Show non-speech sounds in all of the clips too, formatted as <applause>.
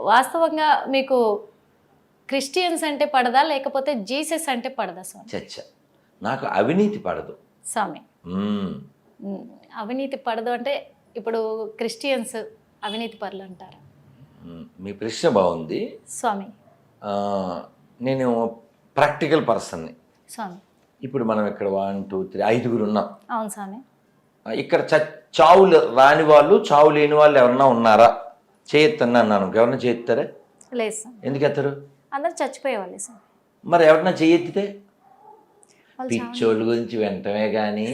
వాస్తవంగా మీకు క్రిస్టియన్స్ అంటే పడదా? లేకపోతే జీసస్ అంటే పడదా స్వామి? చచ్చ. నాకు అవినీతి పడదు. స్వామి. అవినీతి పడదు అంటే ఇప్పుడు క్రిస్టియన్స్ అవినీతి పరులు అంటారు. మీ ప్రశ్న బాగుంది. స్వామి. నేను ప్రాక్టికల్ పర్సన్ని స్వామి. ఇప్పుడు మనం ఇక్కడ వన్ టూ త్రీ ఐదుగురు ఉన్నాం. అవును స్వామి. ఇక్కడ చ చావు లే- రాని వాళ్ళు చావు లేని వాళ్ళు ఎవరన్నా ఉన్నారా? చేయొత్తన్నా అన్నాను. ఎవరన్నా చేయెత్తారా? లేదు స్వామి ఎందుకు ఎత్తారు అందరు చచ్చిపోయేవాళ్ళే స్వామి మరి ఎవరన్నా చేయెత్తితే? వాళ్ళు పిచ్చోళ్ళ గురించి వెంటనే కానీ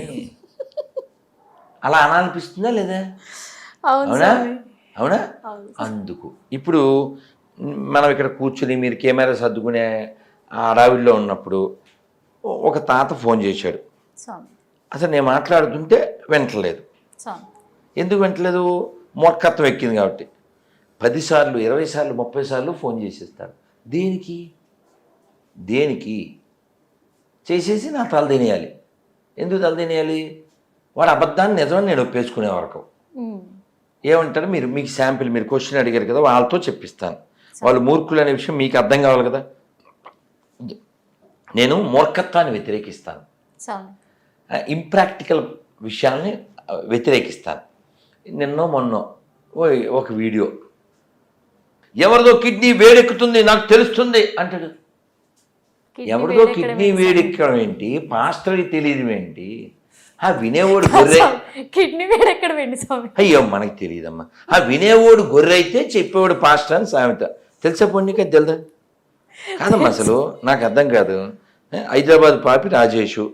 అలా అనాలనిపిస్తుందా లేదా? అవును అవునా? స్వామి అవునా? అవును అందుకు. ఇప్పుడు మనం ఇక్కడ కూర్చుని మీరు కెమెరా సర్దుకునే ఆ అడవిలో ఉన్నప్పుడు ఒక తాత ఫోన్ చేశాడు. స్వామి. అసలు నేను మాట్లాడుతుంటే వింటలేదు. స్వామి. ఎందుకు వింటలేదు? మూర్ఖత్వం ఎక్కింది కాబట్టి. పదిసార్లు ఇరవై సార్లు ముప్పై సార్లు ఫోన్ చేసేస్తాడు దేనికి? దేనికి? చేసేసి నా తల తినేయాలి. ఎందుకు తల తినేయాలి? వాడు అబద్ధాన్ని నిజమని నేను ఒప్పేసుకునే వరకు. ఏమంటారు? మీరు మీకు శాంపిల్ మీరు క్వశ్చన్ అడిగారు కదా వాళ్ళతో చెప్పిస్తాను. వాళ్ళు మూర్ఖులు అనే విషయం మీకు అర్థం కావాలి కదా? నేను మూర్ఖత్వాన్ని వ్యతిరేకిస్తాను. ఇంప్రాక్టికల్ విషయాల్ని వ్యతిరేకిస్తాను. నిన్నో మొన్నో ఓ ఒక వీడియో. ఎవరిదో కిడ్నీ వేడెక్కుతుంది నాకు తెలుస్తుంది అంటాడు. ఎవరిదో కిడ్నీ వేడెక్కడం ఏంటి? పాస్టర్కి తెలియదు ఏంటి? ఆ వినేవాడు గొర్రె? కిడ్నీ వేడెక్కడం ఏంటి స్వామి? అయ్యో మనకి తెలియదమ్మా. ఆ వినేవాడు గొర్రె అయితే చెప్పేవాడు పాస్టర్ అని సామెత. తెలుసా పొన్నిక తెలుదా? కాదమ్మా అసలు నాకు అర్థం కాదు. హైదరాబాద్ పాపి రాజేషు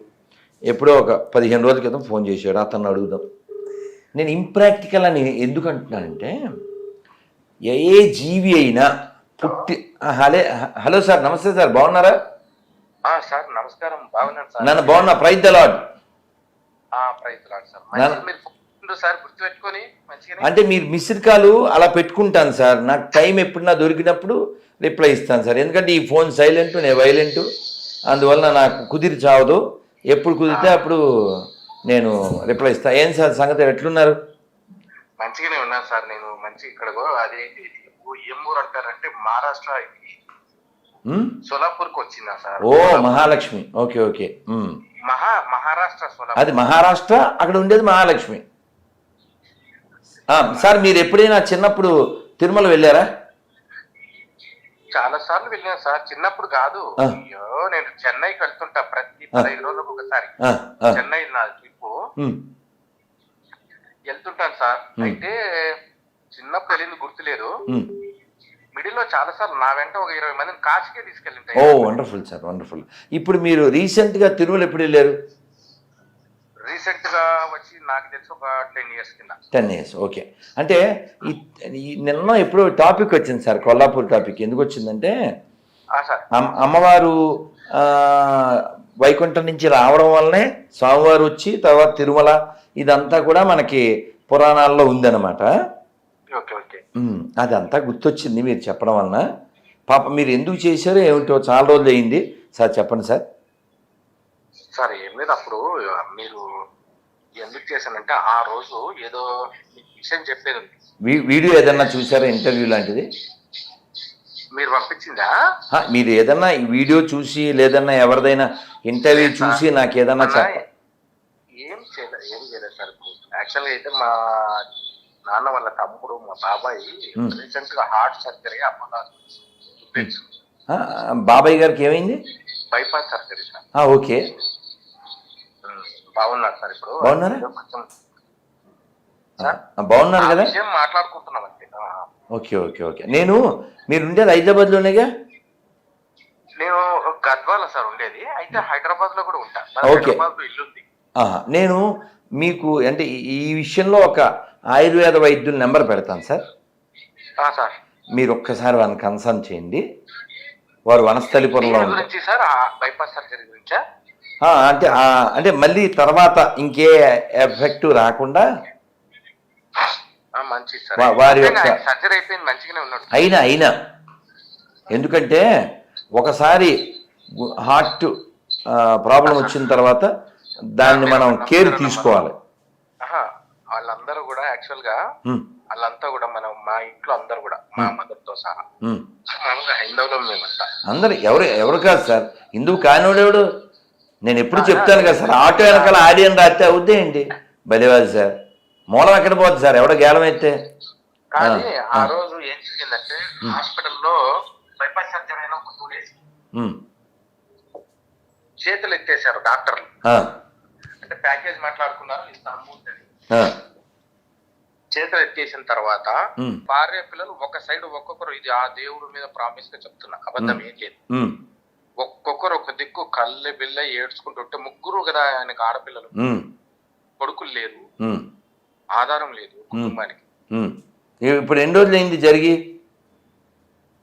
ఎప్పుడో ఒక పదిహేను రోజుల క్రితం ఫోన్ చేశాడు. అతన్ని అడుగుదాం. నేను ఇంప్రాక్టికల్ అని ఎందుకు అంటున్నానంటే ఏ జీవి అయినా పుట్టి హలే హలో సార్ నమస్తే సార్ బాగున్నారా? సార్ నమస్కారం బాగున్నాను సార్. నన్ను బాగున్నా ప్రైజ్ ద లాడ్ ఆ ప్రయత్నాలు సార్. గుర్తుపెట్టుకొని అంటే మీరు మిస్డ్ కాల్ అలా పెట్టుకుంటాను సార్. నాకు టైం ఎప్పుడు నా దొరికినప్పుడు రిప్లై ఇస్తాను సార్. ఎందుకంటే ఈ ఫోన్ సైలెంట్ నేను వైలెంట్. అందువల్ల నాకు కుదిరి చావదు. ఎప్పుడు కుదిరితే అప్పుడు నేను రిప్లై ఇస్తాను ఏం సార్ సంగతి? ఎట్లున్నారు? మంచిగానే ఉన్నాను సార్. నేను మంచి ఇక్కడ అదేంటి ఏం ఊరు అంటారంటే మహారాష్ట్ర? సోలాపూర్కి వచ్చిందా సార్? ఓ మహాలక్ష్మి. Okay okay. మహా మహారాష్ట్ర సోలాపూర్. అది మహారాష్ట్ర అక్కడ ఉండేది మహాలక్ష్మి. సార్ మీరు ఎప్పుడైనా చిన్నప్పుడు తిరుమల వెళ్ళారా? చాలా సార్లు వెళ్ళాను సార్. చిన్నప్పుడు కాదు. అయ్యో నేను చెన్నైకి వెళ్తుంటా ప్రతి పదహైదు రోజులకు ఒకసారి. చెన్నై నా ట్రిప్ వెళ్తుంటాను సార్. అయితే చిన్నప్పుడు వెళ్ళింది గుర్తులేదు. మిడిల్లో చాలా సార్లు నా వెంట ఒక ఇరవై మందిని కాశీకే ఓ తీసుకెళ్ళింటాయి వండర్ఫుల్ సార్ వండర్ఫుల్. ఇప్పుడు మీరు రీసెంట్గా తిరుమల ఎప్పుడు వెళ్ళారు? రీసెంట్గా వచ్చి నాకు తెలిసి ఒక టెన్ ఇయర్స్ కింద. Ten years okay. అంటే ఈ నిన్న ఎప్పుడో టాపిక్ వచ్చింది సార్ కొల్లాపూర్ టాపిక్. ఎందుకు వచ్చిందంటే సార్. అమ్మవారు వైకుంఠం నుంచి రావడం వల్లనే స్వామివారు వచ్చి తర్వాత తిరుమల ఇదంతా కూడా మనకి పురాణాల్లో ఉందన్నమాట. Okay okay. ఉమ్, అదంతా గుర్తొచ్చింది మీరు చెప్పడం వలన. పాప మీరు ఎందుకు చేశారో ఏమిటో చాలా రోజులు అయింది. సార్ చెప్పండి సార్. సార్ ఏం లేదు అప్పుడు మీరు ఎందుకు చేశానంటే ఆ రోజు ఏదో విషయం చెప్పేది వీడియో ఏదన్నా చూసారా ఇంటర్వ్యూ లాంటిది? మీరు పంపించిందా? మీరు ఏదన్నా ఈ వీడియో చూసి లేదన్నా ఎవరిదైనా ఇంటర్వ్యూ చూసి నాకు ఏదన్నా ఏం చేయలేదు ఏం యాక్చువల్గా అయితే మా నాన్న వాళ్ళ తమ్ముడు మా బాబాయ్. రీసెంట్గా హార్ట్ సర్జరీ అపోలో ఆ, బాబాయ్ గారికి ఏమైంది? Bypass surgery sir. ఓకే. బాగున్నారు సార్ ఇప్పుడు. బాగున్నారా? బాగున్నారు కదా? మాట్లాడుకుంటున్నాం అంతే. Okay okay okay. నేను మీరు ఉండేది హైదరాబాద్లోనేగా నేను గద్వాల సార్ ఉండేది. అయితే హైదరాబాద్లో కూడా ఉంటా. హైదరాబాద్లో ఇల్లు ఉంది నేను మీకు అంటే ఈ- విషయంలో ఒక ఆయుర్వేద వైద్యుల నెంబర్ పెడతాను సార్. మీరు ఒక్కసారి వాళ్ళని కన్సల్ట్ చేయండి. వారు వనస్థలిపురంలో అంటే అంటే మళ్ళీ తర్వాత ఇంకే ఎఫెక్ట్ రాకుండా వారి యొక్క- అయినా అయినా. ఎందుకంటే ఒకసారి హార్ట్ ప్రాబ్లం వచ్చిన తర్వాత దాన్ని మనం కేర్ తీసుకోవాలి. వాళ్ళందరూ కూడా యాక్చువల్గా వాళ్ళంతా కూడా మనం మా ఇంట్లో అందరు కూడా మా మదర్తో సహా. మామూలుగా హైందవులో మేమంతా అందరు ఎవరు ఎవరు కాదు సార్. ఇందుకు కానివాడెవడు నేను ఎప్పుడు చెప్తాను కదా సార్ ఆటో వెనకాల ఆడియన్ రాస్తే అవుద్దే ఏంటి? బలివాది సార్. మూలం ఎక్కడ పోద్ది సార్? ఎవడో గేలం అయితే కానీ ఆ. రోజు ఏం జరిగిందంటే హాస్పిటల్లో బైపాస్ సర్జరీ అయిన ఒక టూ డేస్. ఉమ్. చేతులు ఎత్తేసారు డాక్టర్లు. ప్యాకేజ్ మాట్లాడుకున్నారు ఇస్తాము అని. చేతులు ఎత్తేసిన తర్వాత భార్య పిల్లలు ఒక సైడ్ ఒక్కొక్కరు ఇది ఆ దేవుడి మీద ప్రామిస్గా చెప్తున్నా అబద్ధం ఏం లేదు. ఒక్కొక్కరు ఒక దిక్కు కళ్ళె బిల్ల ఏడ్చుకుంటుంటే ముగ్గురు కదా ఆయనకు ఆడపిల్లలు. కొడుకులు లేరు. ఆధారం లేదు కుటుంబానికి. ఇప్పుడు ఎన్ని రోజులు అయింది జరిగి?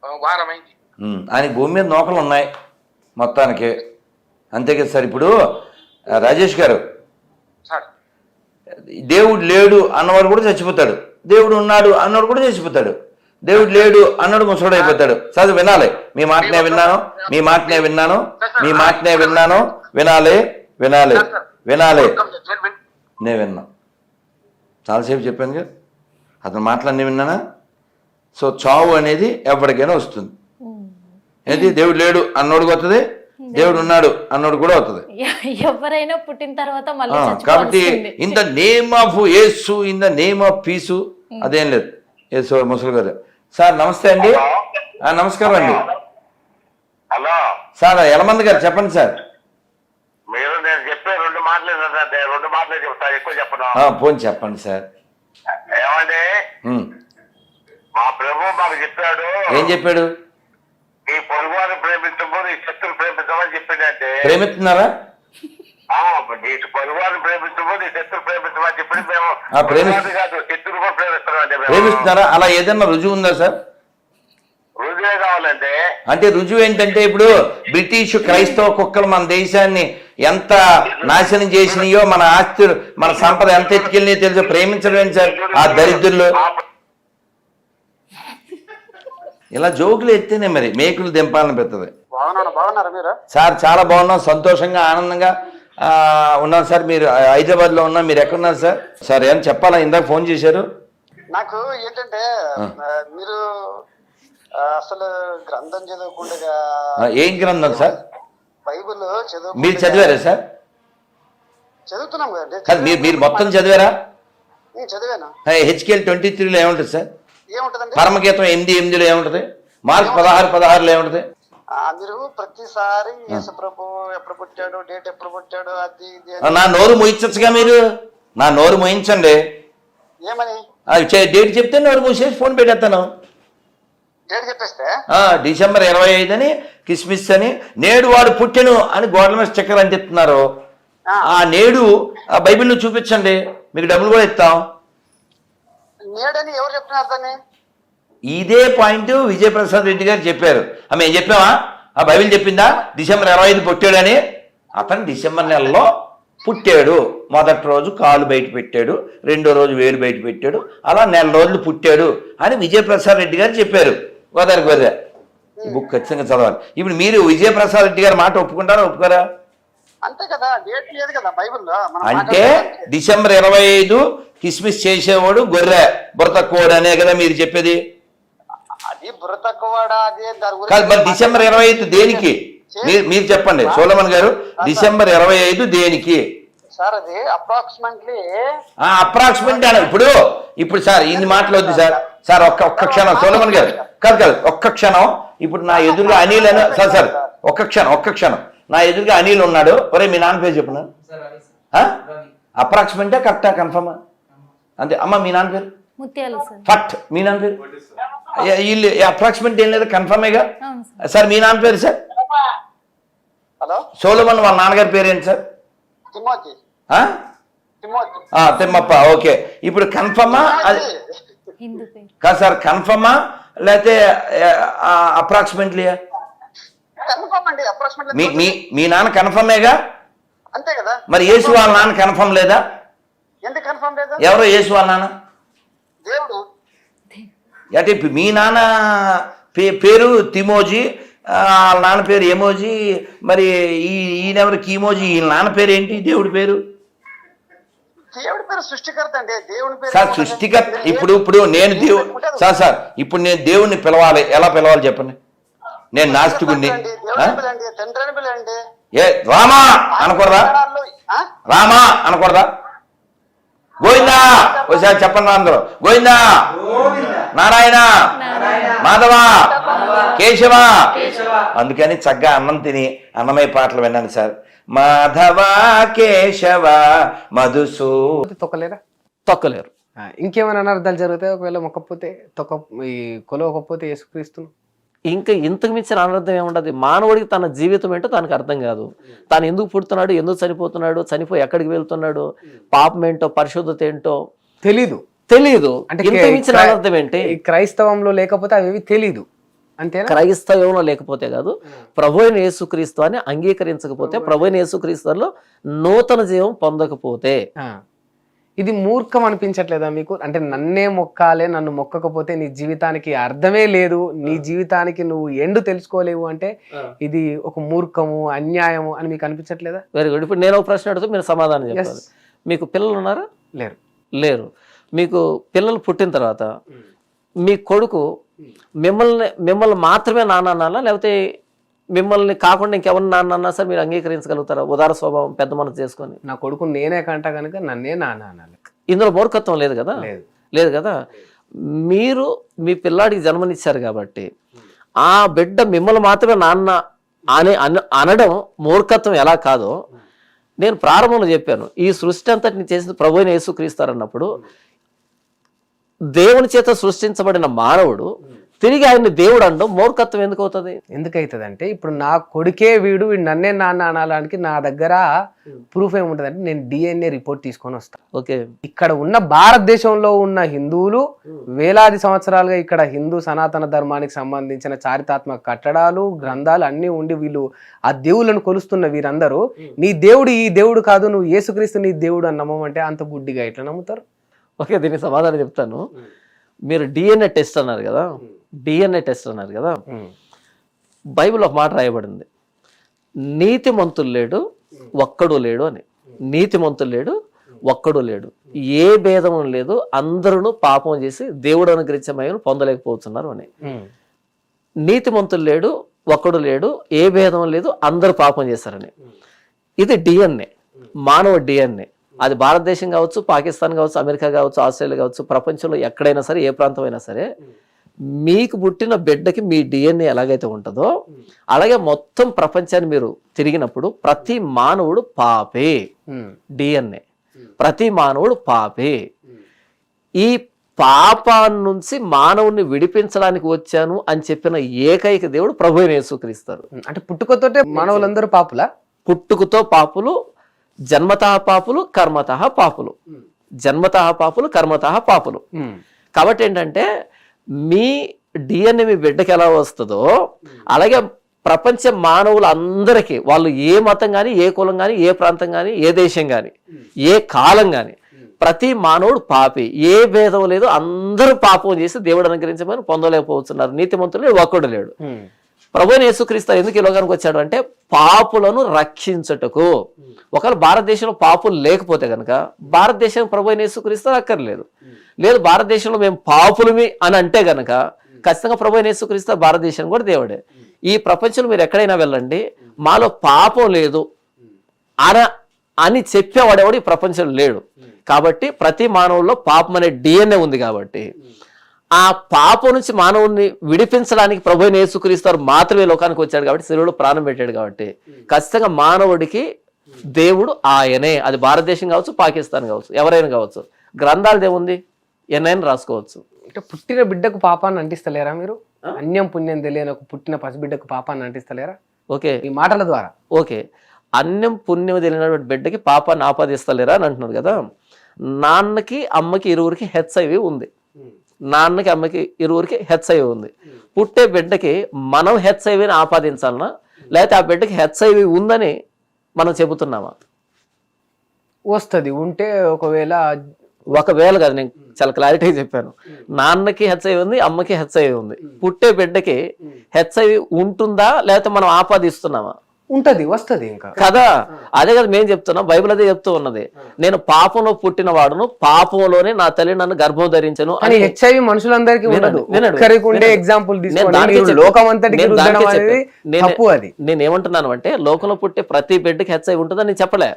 ఆ, వారమైంది ఉమ్, ఆయనకి భూమి మీద నూకలు ఉన్నాయి మొత్తానికి. అంతే కదా సార్ ఇప్పుడు? రాజేష్ గారు దేవుడు లేడు అన్నవాడు కూడా చచ్చిపోతాడు. దేవుడు ఉన్నాడు అన్నవాడు కూడా చచ్చిపోతాడు. దేవుడు లేడు అన్నాడు ముసడు అయిపోతాడు. చదువు వినాలి. మీ మాటనే విన్నాను. మీ మాటనే విన్నాను. మీ మాటనే విన్నాను. వినాలి వినాలి వినాలి. నేను విన్నా. చాలాసేపు చెప్పాను కదా. అతను మాటలన్నీ విన్నానా? సో చావు అనేది ఎవరికైనా వస్తుంది. ఏది దేవుడు లేడు అన్నోడికి వస్తుంది. దేవుడు ఉన్నాడు అన్నోడు కూడా అవుతుంది. <laughs> ఎవరైనా పుట్టిన తర్వాత మళ్ళీ కాబట్టి. In the name of Yesu in the name of peace అదేం లేదు యేసు ముసలి గారు. సార్ నమస్తే అండి. ఆ, నమస్కారం అండి. హలో సార్ ఎలమంది గారు చెప్పండి సార్. మీరు నేను చెప్పే రెండు మాటలే రెండు మాటలే చెప్తాను ఎక్కువ చెప్పను. ఆ, పోనీ చెప్పండి సార్. ఏమండి? ఉమ్. మా ప్రభు మాకు చెప్పాడు. ఏం చెప్పాడు? ఈ పొరుగువారిని ప్రేమించము నీ శత్రులు ప్రేమించమని చెప్పిందంటే. ప్రేమిస్తున్నారా? నీ పొరుగువారిని ప్రేమించము నీ శత్రులు ప్రేమించమని చెప్పి మేము ఆ, ప్రేమి- పొరుగువారిని కాదు శత్రులు కూడా ప్రేమిస్తున్నాం అండి మేము. ప్రేమిస్తున్నారా? అలా ఏదైనా రుజువు ఉందా సార్? రుజువే అంటే రుజువు ఏంటంటే ఇప్పుడు బ్రిటిష్ క్రైస్తవ కుక్కలు మన దేశాన్ని ఎంత నాశనం చేసినాయో మన ఆస్తులు మన సంపద ఎంత ఎత్తుకెళ్ళినాయో తెలుసు? ప్రేమించడం సార్? ఆ దరిద్రులు. ఇలా జోకులు ఎత్తేనే మరి మేకులు దింపాలని పెడుతుంది బాగున్నాను బాగున్నారా మీరు? సార్ చాలా బాగున్నాం. సంతోషంగా ఆనందంగా ఉన్నాం సార్. మీరు హైదరాబాద్లో ఉన్నాం. మీరు ఎక్కడున్నారు సార్? సార్ ఏం చెప్పాలా? ఇందాక ఫోన్ చేశారు. నాకు ఏంటంటే మీరు అసలు గ్రంథం చదువుకుండగా ఆ, ఏం గ్రంథం సార్? బైబిల్ చదువు మీరు చదివారా సార్? చదువుతున్నాం కాదు మీరు మీరు మొత్తం చదివారా? నేను చదివాను. హెచ్కేఎల్ ట్వంటీ త్రీలో ఏముంటుంది సార్? పరమగీతం ఎనిమిది ఎనిమిదిలో ఏముంటుంది? మార్క్ పదహారు పదహారులో ఏముంటుంది? మీరు ప్రతిసారి ఎప్పుడు పుట్టాడు డేట్ ఎప్పుడు పుట్టాడు అది ఇది నా నోరు మోయించచ్చుగా మీరు? నా నోరు మోయించండి. ఏమని? డేట్ చెప్తే నోరు మూసేసి ఫోన్ పెట్టేస్తాను. డేట్ చెప్పేస్తే? డిసెంబర్ ఇరవై ఐదు అని కిస్మిస్ అని నేడు వాడు పుట్టెను అని గోడల మీద స్టిక్కర్ అంటిస్తున్నారు. ఆ. ఆ నేడు ఆ బైబిల్లో చూపించండి. మీకు డబ్బులు కూడా ఇస్తాం. నేడని ఎవరు చెప్తున్నారు దాన్ని? ఇదే పాయింట్ విజయప్రసాద్ రెడ్డి గారు చెప్పారు. ఆ, మేము చెప్పామా ఆ బైబిల్ చెప్పిందా? డిసెంబర్ ఇరవై ఐదు పుట్టాడని. అతను డిసెంబర్ నెలలో పుట్టాడు. మొదటి రోజు కాలు బయట పెట్టాడు. రెండో రోజు వేలు బయట పెట్టాడు. అలా నెల రోజులు పుట్టాడు అని విజయప్రసాద్ రెడ్డి గారు చెప్పారు. గోదావరి గోదా ఈ బుక్ ఖచ్చితంగా చదవాలి. ఇప్పుడు మీరు విజయప్రసాద్ రెడ్డి గారి మాట ఒప్పుకుంటారా ఒప్పుకోరా? అంతే కదా డేట్ లేదు కదా బైబిల్లో. అంటే. డిసెంబర్ ఇరవై ఐదు కిస్మిస్ చేసేవాడు గొర్రె. బురతకోడు అనే కదా మీరు చెప్పేది? కాదు మరి డిసెంబర్ ఇరవై ఐదు దేనికి? మీరు మీరు చెప్పండి. సోలమన్ గారు డిసెంబర్ ఇరవై ఐదు దేనికి? సార్ అది అప్రాక్సిమేట్లీ అప్రాక్సిమేట్ అని ఇప్పుడు ఇప్పుడు సార్ ఇన్ని మాటలు వద్దు సార్. సార్ ఒక్క ఒక్క క్షణం సోలమన్ గారు. కాదు కాదు ఒక్క క్షణం. ఇప్పుడు నా ఎదురుగా అనిల్ అని సార్ సార్ ఒక్క క్షణం ఒక్క క్షణం. నా ఎదురుగా అనిల్ ఉన్నాడు. ఒరే మీ నాన్న పేరు చెప్పిన? అప్రాక్సిమేటా కరెక్టా కన్ఫర్మా? అంతే. అమ్మ మీ నాన్న పేరు? ముత్యాలు సార్. ఫట్. మీ నాన్న పేరు? వీళ్ళు అప్రాక్సిమేట్ ఏం లేదు కన్ఫర్మేగా సార్. సార్ మీ నాన్న పేరు సార్? హలో? సోలమన్ వాళ్ళ నాన్నగారి పేరు ఏంటి సార్? తిమ్మప్ప ఓకే. ఇప్పుడు కన్ఫర్మా? అది కాదు సార్ కన్ఫర్మా? లేకపోతే అప్రాక్సిమేట్లీ? మీ నాన్న కన్ఫర్మేగా? అంతే కదా. మరి యేసు వాళ్ళ నాన్న కన్ఫర్మ్ లేదు? ఎవరో యేసు వాళ్ళ నాన్న. దేవుడు. అంటే మీ నాన్న పే పేరు తిమోజీ వాళ్ళ నాన్న పేరు ఎమోజీ మరి ఈ ఈయనెవరు కీమోజీ వీళ్ళ నాన్న పేరు ఏంటి దేవుడి పేరు? దేవుడి పేరు సృష్టికర్త అండి. దేవుడి పేరు సార్ సృష్టికర్త ఇప్పుడు ఇప్పుడు నేను దేవు సార్ సార్ ఇప్పుడు నేను దేవుణ్ణి పిలవాలి. ఎలా పిలవాలి చెప్పండి? నేను? దేవుడిని పిలండి ఏ రామా అనకూడదా? రామా అనకూడదా? గోవిందా! ఒకసారి చెప్పండి అందరూ. గోవిందా! నారాయణ! మాధవ! కేశవ! అందుకని చక్కగా అన్నం తిని అన్నమయ్య పాటలు విన్నాను సార్. మాధవ కేశవ మధుసూ. తొక్కలేరా? తొక్కలేరు. ఇంకేమైనా అనర్థాలు జరుగుతాయి ఒకవేళ మొక్కపోతే తొక్క ఈ కొలవకపోతే యేసుక్రీస్తును. ఇంకా ఇంతకు మించిన అనర్థం ఏముండదు. మానవుడికి తన జీవితం ఏంటో తనకు అర్థం కాదు. తాను ఎందుకు పుడుతున్నాడు? ఎందుకు చనిపోతున్నాడు? చనిపోయి ఎక్కడికి వెళ్తున్నాడు? పాపం ఏంటో? పరిశుద్ధత ఏంటో? తెలీదు. తెలియదు అంటే మించిన అనర్థం ఏంటి? క్రైస్తవంలో లేకపోతే అవి తెలీదు. అంతేనా? క్రైస్తవంలో లేకపోతే కాదు. ప్రభు అయిన యేసుక్రీస్తు అని అంగీకరించకపోతే ప్రభు అయిన యేసుక్రీస్తులో నూతన జీవం పొందకపోతే. ఇది మూర్ఖం అనిపించట్లేదా మీకు? అంటే నన్నే మొక్కాలే నన్ను మొక్కకపోతే నీ జీవితానికి అర్థమే లేదు నీ జీవితానికి నువ్వు ఎండు తెలుసుకోలేవు అంటే ఇది ఒక మూర్ఖము అన్యాయము అని మీకు అనిపించట్లేదా? వెరీ గుడ్ ఇప్పుడు నేను ఒక ప్రశ్న అడుగుతూ మీరు సమాధానం చెప్పాలి. మీకు పిల్లలు ఉన్నారా? లేరు. లేరు. మీకు పిల్లలు పుట్టిన తర్వాత మీ కొడుకు మిమ్మల్ని మిమ్మల్ని మాత్రమే నాన్న అనాలా లేకపోతే మిమ్మల్ని కాకుండా ఇంకెవరిని నాన్న అన్నా సరే మీరు అంగీకరించగలుగుతారా? ఉదార స్వభావం పెద్ద మనసు చేసుకొని. నా కొడుకు నేనే కంట కనుక నన్నే నాన్న అనాలి. ఇందులో మూర్ఖత్వం లేదు కదా? లేదు. లేదు కదా? మీరు మీ పిల్లాడికి జన్మనిచ్చారు కాబట్టి ఆ బిడ్డ మిమ్మల్ని మాత్రమే నాన్న అని అన- అనడం మూర్ఖత్వం ఎలా కాదో నేను ప్రారంభంలో చెప్పాను. ఈ సృష్టి అంతటిని చేసిన ప్రభు అయిన యేసుక్రీస్తారన్నప్పుడు దేవుని చేత సృష్టించబడిన మానవుడు తిరిగి ఆయన్ని దేవుడు అనడం మూర్ఖత్వం ఎందుకు అవుతుంది? ఎందుకైతుందంటే ఇప్పుడు నా కొడుకే వీడు వీడు నన్నే నాన్న అనడానికి నా దగ్గర ప్రూఫ్ ఏముంటుందంటే నేను డిఎన్ఏ రిపోర్ట్ తీసుకొని వస్తాను ఓకే. ఇక్కడ ఉన్న భారతదేశంలో ఉన్న హిందువులు వేలాది సంవత్సరాలుగా ఇక్కడ హిందూ సనాతన ధర్మానికి సంబంధించిన చారిత్రాత్మక కట్టడాలు గ్రంథాలు అన్నీ ఉండి వీళ్ళు ఆ దేవుళ్ళను కొలుస్తున్న వీరందరూ నీ దేవుడు ఈ దేవుడు కాదు నువ్వు యేసుక్రీస్తు నీ దేవుడు అని నమ్మమంటే అంత గుడ్డిగా ఎట్లా నమ్ముతారు? ఓకే దీనికి సమాధానం చెప్తాను. మీరు డిఎన్ఏ టెస్ట్ అన్నారు కదా? డిఎన్ఏ టెస్ట్ అన్నారు కదా. బైబిల్ ఒక మాట రాయబడింది. నీతిమంతులు లేడు ఒక్కడు లేడు అని. నీతిమంతులు లేడు ఒక్కడు లేడు. ఏ భేదము లేదు అందరూ పాపం చేసి దేవుడు అనుగ్రహించే మహిమను పొందలేకపోతున్నారు అని. నీతిమంతులు లేడు ఒక్కడు లేడు ఏ భేదం లేదు అందరూ పాపం చేశారని. ఇది డిఎన్ఏ మానవ డిఎన్ఏ. అది భారతదేశం కావచ్చు పాకిస్తాన్ కావచ్చు అమెరికా కావచ్చు ఆస్ట్రేలియా కావచ్చు ప్రపంచంలో ఎక్కడైనా సరే ఏ ప్రాంతం అయినా సరే మీకు పుట్టిన బిడ్డకి మీ డిఎన్ఏ ఎలాగైతే ఉంటుందో అలాగే మొత్తం ప్రపంచాన్ని మీరు తిరిగినప్పుడు ప్రతి మానవుడు పాపే. డిఎన్ఏ ప్రతి మానవుడు పాపే. ఈ పాపాన్ని నుంచి మానవుని విడిపించడానికి వచ్చాను అని చెప్పిన ఏకైక దేవుడు ప్రభు యేసుక్రీస్తారు అంటే పుట్టుకతోటే మానవులందరూ పాపులా? పుట్టుకతో పాపులు జన్మతః పాపులు కర్మతః పాపులు. జన్మతః పాపులు కర్మతః పాపులు. కాబట్టి ఏంటంటే మీ డిఎన్ఏ మీ బిడ్డకి ఎలా వస్తుందో అలాగే ప్రపంచ మానవులందరికీ వాళ్ళు ఏ మతం కానీ ఏ కులం కానీ ఏ ప్రాంతం కానీ ఏ దేశం కానీ ఏ కాలం కానీ ప్రతి మానవుడు పాపి. ఏ భేదం లేదు అందరూ పాపం చేసి దేవుడు అనుగ్రహించమని పొందలేకపోతున్నారు. నీతిమంతులు ఒక్కడు లేడు. Hmm. ప్రభుని యేసుక్రీస్తు ఎందుకు ఈ లోకానికి వచ్చాడు అంటే పాపులను రక్షించుటకు. ఒకవేళ భారతదేశంలో పాపులు లేకపోతే కనుక భారతదేశం ప్రభు అయిన యేసుక్రీస్తు అక్కర్లేదు. లేదు భారతదేశంలో మేము పాపులమి అని అంటే గనక ఖచ్చితంగా ప్రభు అయిన యేసుక్రీస్తు భారతదేశం కూడా దేవుడే. ఈ ప్రపంచంలో మీరు ఎక్కడైనా వెళ్ళండి మాలో పాపం లేదు అన అని చెప్పేవాడేవాడు ఈ ప్రపంచంలో లేడు. కాబట్టి ప్రతి మానవుల్లో పాపం అనే డిఎన్ఏ ఉంది కాబట్టి. ఆ పాపం నుంచి మానవుని విడిపించడానికి ప్రభు అయిన యేసుక్రీస్తు మాత్రమే లోకానికి వచ్చాడు కాబట్టి శిలువలో ప్రాణం పెట్టాడు కాబట్టి ఖచ్చితంగా మానవుడికి దేవుడు ఆయనే. అది భారతదేశం కావచ్చు పాకిస్తాన్ కావచ్చు ఎవరైనా కావచ్చు. గ్రంథాలు ఏముంది ఎన్నైనా రాసుకోవచ్చు. అంటే పుట్టిన బిడ్డకు పాపాన్ని అంటిస్తలేరా మీరు? అన్యం పుణ్యం తెలియని ఒక పుట్టిన పసిబిడ్డకు పాపాన్ని అంటిస్తలేరా? ఓకే. ఈ మాటల ద్వారా. ఓకే. అన్యం పుణ్యం తెలియనటువంటి బిడ్డకి పాపాన్ని ఆపాదిస్తలేరా అని అంటున్నారు కదా. నాన్నకి అమ్మకి ఇరువురికి హెచ్ఐవి ఉంది. నాన్నకి అమ్మకి ఇరువురికి హెచ్ఐవి ఉంది. పుట్టే బిడ్డకి మనం హెచ్ఐవిని ఆపాదించాలనా? లేకపోతే ఆ బిడ్డకి హెచ్ఐవి ఉందని మనం చెబుతున్నామా? వస్తుంది. ఉంటే ఒకవేళ ఒకవేళ కాదు నేను చాలా క్లారిటీగా చెప్పాను. నాన్నకి హెచ్ఐవి ఉంది అమ్మకి హెచ్ఐవి ఉంది. పుట్టే బిడ్డకి హెచ్ఐవి ఉంటుందా? లేకపోతే మనం ఆపాదిస్తున్నామా? ఉంటది వస్తది ఇంకా. కదా అదే కదా మేము చెప్తున్నాం బైబిల్ అదే చెప్తూ ఉన్నది. నేను పాపంలో పుట్టిన వాడును పాపంలోనే నా తల్లి నన్ను గర్భం ధరించను అని హెచ్ఐవి మనుషులందరికీ ఉండదు. ఎగ్జాంపుల్ నేను ఏమంటున్నాను అంటే లోకంలో పుట్టే ప్రతి బిడ్డకి హెచ్ఐవి ఉంటుందని నేను చెప్పలే.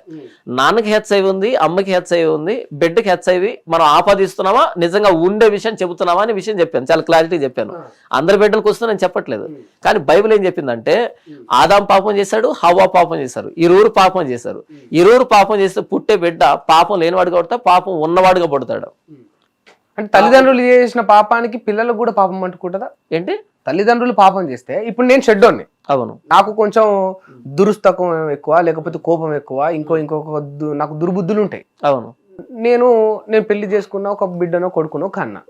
నాన్నకి హెచ్ఐవి ఉంది అమ్మకి హెచ్ఐవి ఉంది బిడ్డకి హెచ్ఐవి మనం ఆపాదిస్తున్నామా నిజంగా ఉండే విషయం చెబుతున్నామా అనే విషయం చెప్పాను. చాలా క్లారిటీ చెప్పాను. అందరి బిడ్డలకు వస్తుందని నేను చెప్పట్లేదు. కానీ బైబిల్ ఏం చెప్పిందంటే ఆదాం పాపం చేశాడు హవ్వ పాపం చేశారు ఇరువురు పాపం చేశారు ఇరువురు పాపం చేస్తే పుట్టే బిడ్డ పాపం లేనివాడుగా పుడతా పాపం ఉన్నవాడుగా పుడతాడు. అంటే తల్లిదండ్రులు చేసిన పాపానికి పిల్లలకు కూడా పాపం అంటుకుంటుందా? ఏంటి? తల్లిదండ్రులు పాపం చేస్తే ఇప్పుడు నేను షెడ్డోని అవును. నాకు కొంచెం దురుస్తకం ఎక్కువ లేకపోతే కోపం ఎక్కువ ఇంకో ఇంకొక నాకు దుర్బుద్ధులు ఉంటాయి. అవును. నేను నేను పెళ్ళి చేసుకున్న ఒక బిడ్డనో కొడుకునో కన్నా?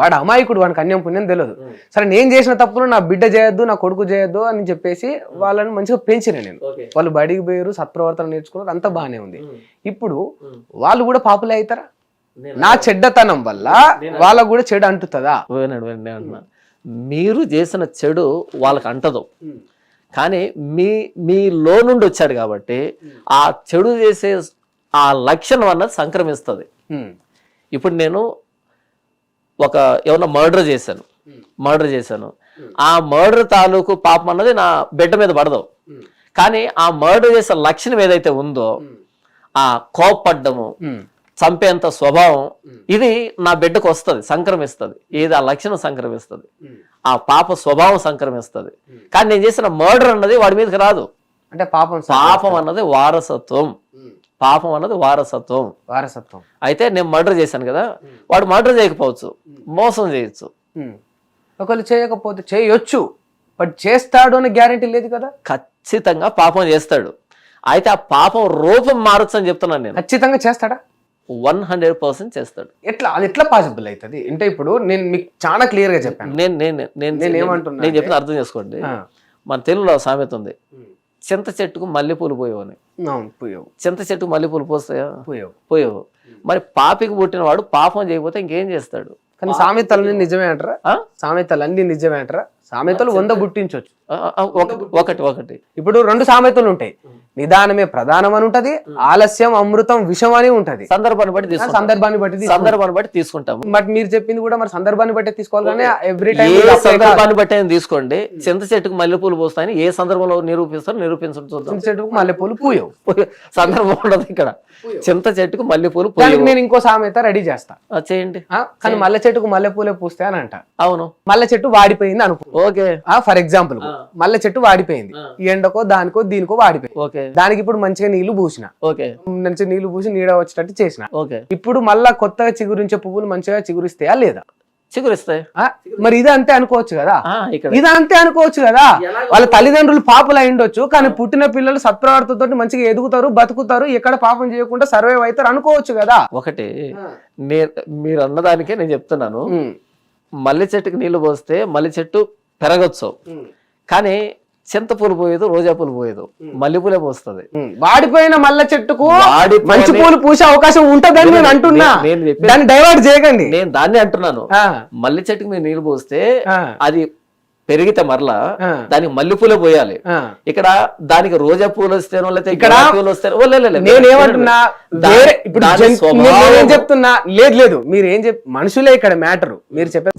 వాడు అమాయకుడు వానికి అన్యం పుణ్యం తెలియదు. సరే నేను చేసిన తప్పులు నా బిడ్డ చేయొద్దు నా కొడుకు చేయొద్దు అని చెప్పేసి వాళ్ళని మంచిగా పెంచిన నేను. వాళ్ళు బడికి పోయారు సత్ప్రవర్తన నేర్చుకున్నారు అంతా బాగానే ఉంది. ఇప్పుడు వాళ్ళు కూడా పాపులే అవుతారా నా చెడ్డతనం వల్ల వాళ్ళకు కూడా చెడు అంటుతుందా? మీరు చేసిన చెడు వాళ్ళకి అంటదు. కానీ మీ మీలో నుండి వచ్చాడు కాబట్టి ఆ చెడు చేసే ఆ లక్షణం అన్నది సంక్రమిస్తుంది. ఇప్పుడు నేను ఒక ఏమన్నా మర్డర్ చేశాను. మర్డర్ చేశాను. ఆ మర్డర్ తాలూకు పాపం అన్నది నా బిడ్డ మీద పడదు. కానీ ఆ మర్డర్ చేసే లక్షణం ఏదైతే ఉందో ఆ కోప్పడ్డము ఉమ్. చంపేంత స్వభావం ఇది నా బిడ్డకు వస్తుంది సంక్రమిస్తుంది. ఏది ఆ లక్షణం సంక్రమిస్తుంది? ఆ పాప స్వభావం సంక్రమిస్తుంది. కానీ నేను చేసిన మర్డర్ అన్నది వాడి మీదకి రాదు. అంటే పాపం పాపం అన్నది వారసత్వం. పాపం అన్నది వారసత్వం. వారసత్వం. అయితే నేను మర్డర్ చేశాను కదా వాడు మర్డర్ చేయకపోవచ్చు మోసం చేయొచ్చు. ఉమ్. ఒకవేళ చేయకపోతే చేయొచ్చు బట్ చేస్తాడు అనే గ్యారంటీ లేదు కదా? ఖచ్చితంగా పాపం చేస్తాడు. అయితే ఆ పాపం రూపం మారచ్చు అని చెప్తున్నాను నేను. ఖచ్చితంగా చేస్తాడా? వన్ హండ్రెడ్ పర్సెంట్ చేస్తాడు. ఎట్లా? అది ఎట్లా పాసిబుల్ అవుతుంది అంటే ఇప్పుడు నేను మీకు చాలా క్లియర్గా చెప్పాను. నేను నేను నేను నేను చెప్పిన అర్థం చేసుకోండి. మన తెలుగులో సామెత ఉంది. చింత చెట్టుకు మల్లెపూలు పోయేవని. పోయావు. చింత చెట్టుకు మల్లెపూలు పోస్తాయా? పోయావు. పోయేవు. మరి పాపికి పుట్టిన వాడు పాపం చేయకపోతే ఇంకేం చేస్తాడు? కానీ సామెతలన్నీ నిజమే అంటారా? సామెతలు అన్ని నిజమే అంటారా? సామెతలు వంద ఆ, ఒకటి ఒకటి. ఇప్పుడు రెండు సామెతలు ఉంటాయి. నిదానమే ప్రధానం అని ఉంటది ఆలస్యం అమృతం విషం అని ఉంటది. సందర్భాన్ని బట్టి సందర్భాన్ని బట్టి. సందర్భాన్ని బట్టి తీసుకుంటాము. బట్ మీరు చెప్పింది కూడా మరి సందర్భాన్ని బట్టి తీసుకోవాలి కానీ ఎవ్రీ టైం సందర్భాన్ని బట్టి అయినా తీసుకోండి. చింత చెట్టుకు మల్లెపూలు పోస్తాయని ఏ సందర్భంలో నిరూపిస్తారు నిరూపించడం చూద్దాం. చెట్టుకు మల్లెపూలు పూయవు. సందర్భం ఉండదు ఇక్కడ. చింత చెట్టుకు మల్లెపూలు పోయేవు. నేను ఇంకో సామెత రెడీ చేస్తా. చేయండి. కానీ మల్లె చెట్టుకు మల్లెపూలే పూస్తే అని అంట. అవును. మల్లె చెట్టు వాడిపోయింది అనుకో. ఓకే. ఫర్ ఎగ్జాంపుల్ మల్లె చెట్టు వాడిపోయింది. ఎండకో దానికో దీనికో వాడిపోయింది. ఓకే. దానికి ఇప్పుడు మంచిగా నీళ్ళు పూసిన. ఓకే. మంచిగా నీళ్ళు పూసి నీడ వచ్చేటట్టు చేసిన. ఓకే. ఇప్పుడు మళ్ళా కొత్తగా చిగురించే పువ్వులు మంచిగా చిగురిస్తాయా లేదా? చిగురిస్తాయి. ఆ, మరి ఇది అంతే అనుకోవచ్చు కదా? ఆ, ఇది అంతే అనుకోవచ్చు కదా? వాళ్ళ తల్లిదండ్రులు పాపలు అయి ఉండొచ్చు కానీ పుట్టిన పిల్లలు సత్ప్రవర్తతో మంచిగా ఎదుగుతారు బతుకుతారు ఎక్కడ పాపం చేయకుండా సర్వైవ్ అవుతారు అనుకోవచ్చు కదా? ఒకటి మీరు అన్నదానికే నేను చెప్తున్నాను. మల్లె చెట్టుకి నీళ్ళు పోస్తే మల్లె చెట్టు పెరగచ్చు. కానీ చింతపూలు పోయేదు రోజా పూలు పోయేదు మల్లెపూలే పోస్తుంది. వాడిపోయిన మల్లె చెట్టుకు మంచి పూలు పూసే అవకాశం ఉంటదని నేను అంటున్నా. దాన్ని డైవర్ట్ చేయకండి. నేను దాన్ని అంటున్నాను. మల్లె చెట్టుకి మీరు నీళ్ళు పోస్తే అది పెరిగితే మరలా. దానికి మల్లెపూలే పోయాలి. ఇక్కడ దానికి రోజా పూలు వస్తేనో లేకపోతే ఇక్కడ పూలు వస్తేనో. నేనేమంటున్నా ఇప్పుడు చెప్తున్నా? లేదు లేదు. మీరు ఏం చెప్ మనుషులే ఇక్కడ మ్యాటర్. మీరు చెప్పే